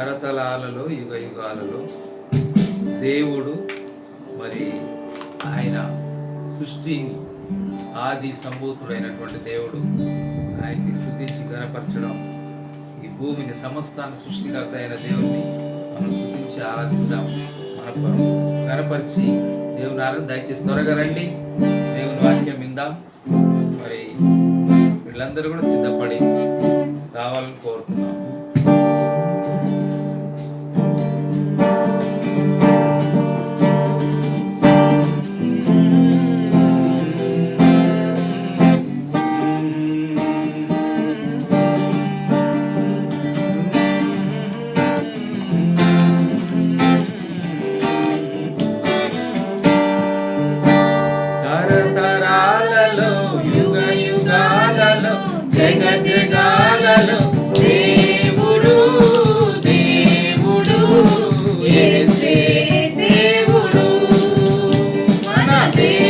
తరతలాలలో యుగ యుగాలలో దేవుడు మరి ఆయన సృష్టి ఆది సంభూతుడైనటువంటి దేవుడు ఆయన్ని స్థుతించి గనపరచడం ఈ భూమిని సమస్తాన్ని సృష్టికర్త అయిన దేవుడిని మనం స్థుతించి ఆరాధిద్దాం. మన గనపరిచి దేవుని ఆరాధన దయచేసి త్వరగా రండి. దేవుని వాక్యం విందాం. మరి వీళ్ళందరూ కూడా సిద్ధపడి రావాలని కోరుతున్నాం జగ జగాలలో దేవుడు దేవుడు యేసే దేవుడు? మన దేవుడు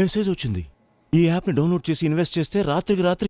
మెసేజ్ వచ్చింది. ఈ యాప్ని డౌన్లోడ్ చేసి ఇన్వెస్ట్ చేస్తే రాత్రికి రాత్రి